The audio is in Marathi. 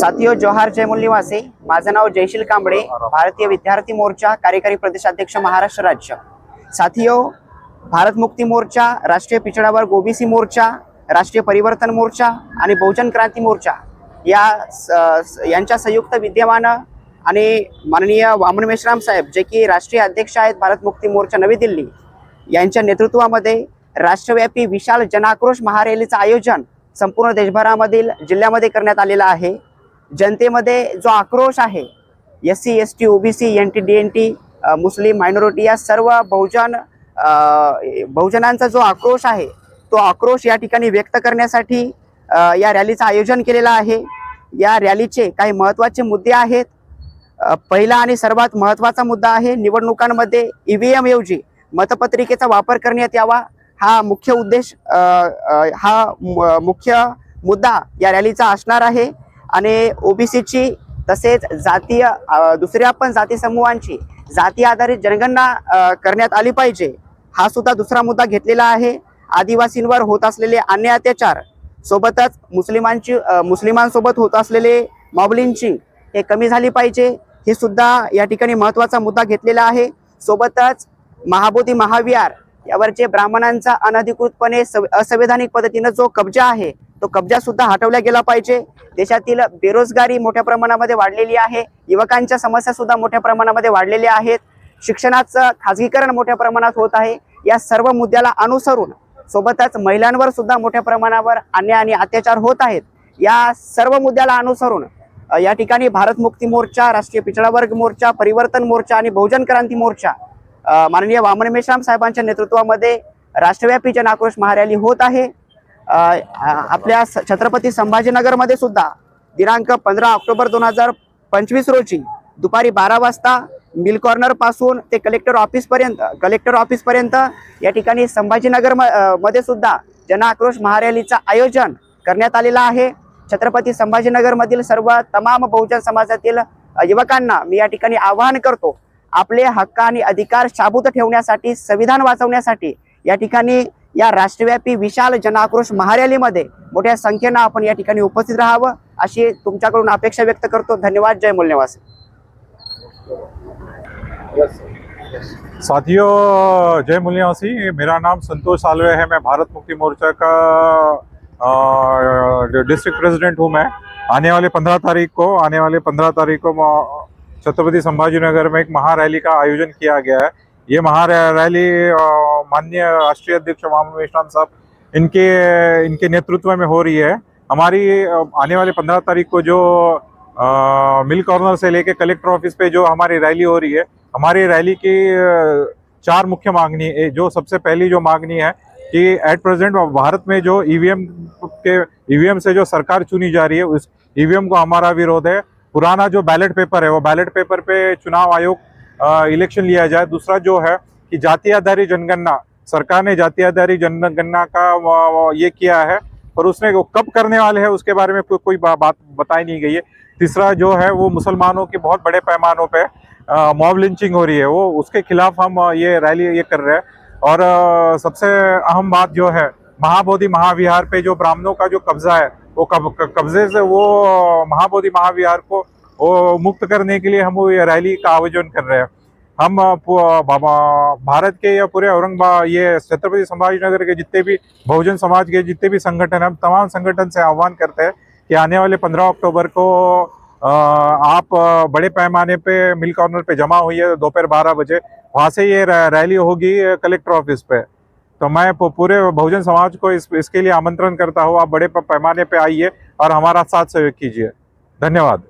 साथियो जोहार जय निवासी माझं नाव जयशील कांबळे भारतीय विद्यार्थी मोर्चा कार्यकारी प्रदेशाध्यक्ष महाराष्ट्र राज्य. साथियो भारत मुक्ती मोर्चा राष्ट्रीय पिछडावर ओबीसी मोर्चा राष्ट्रीय परिवर्तन मोर्चा आणि बहुजन क्रांती मोर्चा या स- यांच्या संयुक्त विद्यमानं आणि माननीय वामन मेश्राम साहेब जे की राष्ट्रीय अध्यक्ष आहेत भारत मुक्ती मोर्चा नवी दिल्ली यांच्या नेतृत्वामध्ये राष्ट्रव्यापी विशाल जनाक्रोश महारॅलीचं आयोजन संपूर्ण देशभरामधील जिल्ह्यामध्ये करण्यात आलेलं आहे. जनतेमध्ये जो आक्रोश आहे S C S T OBC N T D N T मुस्लिम मायनॉरिटी या सर्व बहुजन बहुजनांचा जो आक्रोश आहे तो आक्रोश या ठिकाणी व्यक्त करण्यासाठी या रॅलीचं आयोजन केलेलं आहे. या रॅलीचे काही महत्त्वाचे मुद्दे आहेत. पहिला आणि सर्वात महत्त्वाचा मुद्दा आहे निवडणुकांमध्ये ई व्ही एम ऐवजी मतपत्रिकेचा वापर करण्यात यावा. हा मुख्य उद्देश हा मुख्य मुद्दा या रॅलीचा असणार आहे. आणि ओबीसीची तसेच जातीय दुसऱ्या पण जाती समूहांची जाती आधारित जनगणना करण्यात आली पाहिजे. हा सुद्धा दुसरा मुद्दा घेतलेला आहे. आदिवासींवर होत असलेले अन्य अत्याचार सोबतच मुस्लिमांची मुस्लिमांसोबत होत असलेले मॉब हे कमी झाली पाहिजे. हे सुद्धा या ठिकाणी महत्त्वाचा मुद्दा घेतलेला आहे. सोबतच महाबोधी महाविहार यावरचे ब्राह्मणांचा अनधिकृतपणे असंवैधानिक पद्धतीनं जो कब्जा आहे तो कब्जा सुद्धा हटवला गेला पाहिजे. देशातील बेरोजगारी मोठ्या प्रमाणामध्ये वाढलेली आहे. युवकांच्या समस्या सुद्धा मोठ्या प्रमाणामध्ये वाढलेल्या आहेत. शिक्षणाचं खाजगीकरण मोठ्या प्रमाणात होत आहे. या सर्व मुद्द्याला अनुसरून सोबतच महिलांवर सुद्धा मोठ्या प्रमाणावर अन्याय आणि अत्याचार होत आहेत. या सर्व मुद्द्याला अनुसरून या ठिकाणी भारत मुक्ती मोर्चा राष्ट्रीय पिछड़ा वर्ग मोर्चा परिवर्तन मोर्चा आणि बहुजन क्रांती मोर्चा माननीय वामन मेश्राम साहेबांच्या नेतृत्वामध्ये राष्ट्रव्यापी जन आक्रोश महारॅली होत आहे. आपल्या स- छत्रपती संभाजीनगरमध्ये सुद्धा दिनांक पंधरा ऑक्टोबर दोन हजार पंचवीस रोजी दुपारी बारा वाजता मिल कॉर्नरपासून ते कलेक्टर ऑफिसपर्यंत कलेक्टर ऑफिसपर्यंत या ठिकाणी संभाजीनगर म- मध्ये सुद्धा जन आक्रोश महारॅलीचं आयोजन करण्यात आलेलं आहे. छत्रपती संभाजीनगरमधील सर्व तमाम बहुजन समाजातील युवकांना मी या ठिकाणी आवाहन करतो आपले हक्क आणि अधिकार शाबूत ठेवण्यासाठी संविधान वाचवण्यासाठी या ठिकाणी या राष्ट्रव्यापी विशाल जनाक्रोश महारॅलीमध्ये मोठ्या संख्येनं आपण या ठिकाणी उपस्थित राहावं अशी तुमच्याकडून अपेक्षा व्यक्त करतो. धन्यवाद. जय मूल्यवास साथियों जय मूल्यवासी मेरा नाम संतोष सालवे है. मैं भारत मुक्ति मोर्चा का डिस्ट्रिक्ट प्रेसिडेंट हूँ मैं. आने वाले पंद्रह तारीख को आने वाले पंद्रह तारीख को म- छत्रपति संभाजीनगर में एक महारैली का आयोजन किया गया है। ये महारैली माननीय राष्ट्रीय अध्यक्ष मामू मेश्राम साहब, इनके इनके नेतृत्व में हो रही है। हमारी आने वाले पंद्रह तारीख को जो मिल कॉर्नर से लेके कलेक्टर ऑफ़िस पे जो हमारी रैली हो रही है, हमारी रैली की चार मुख्य मांगनी जो सबसे पहली जो मांगनी है कि एट प्रेजेंट भारत में जो ईवीएम के ईवीएम से जो सरकार चुनी जा रही है, उस ईवीएम को हमारा विरोध है। पुराना जो बैलेट पेपर है, वो बैलेट पेपर पे चुनाव आयोग इलेक्शन लिया जाए। दूसरा जो है कि जाति आधारित जनगणना सरकार ने जाति आधारित जनगणना का ये किया है पर उसने वो कब करने वाले हैं उसके बारे में कोई कोई बा, बात बताई नहीं गई है। तीसरा जो है वो मुसलमानों के बहुत बड़े पैमानों पे मॉब लिंचिंग हो रही है। वो उसके खिलाफ हम ये रैली ये कर रहे हैं। और अ, सबसे अहम बात जो है महाबोधि महाविहार पे जो ब्राह्मणों का जो कब्जा है वो कब कब्जे से वो महाबोधि महाविहार को वो मुक्त करने के लिए हम ये रैली का आयोजन कर रहे हैं। हम भारत के या पूरे औरंगाबाद, ये छत्रपति संभाजीनगर के जितने भी बहुजन समाज के जितने भी संगठन हम तमाम संगठन से आह्वान करते हैं कि आने वाले पंद्रह अक्टूबर को आप बड़े पैमाने पे मिल कॉर्नर पे जमा हुई है दोपहर बारह बजे। वहाँ से ये रैली होगी कलेक्टर ऑफ़िस पे। तो मैं पूरे बहुजन समाज को इस, इसके लिए आमंत्रण करता हूँ, आप बड़े पैमाने पे आइए और हमारा साथ सहयोग कीजिए। धन्यवाद।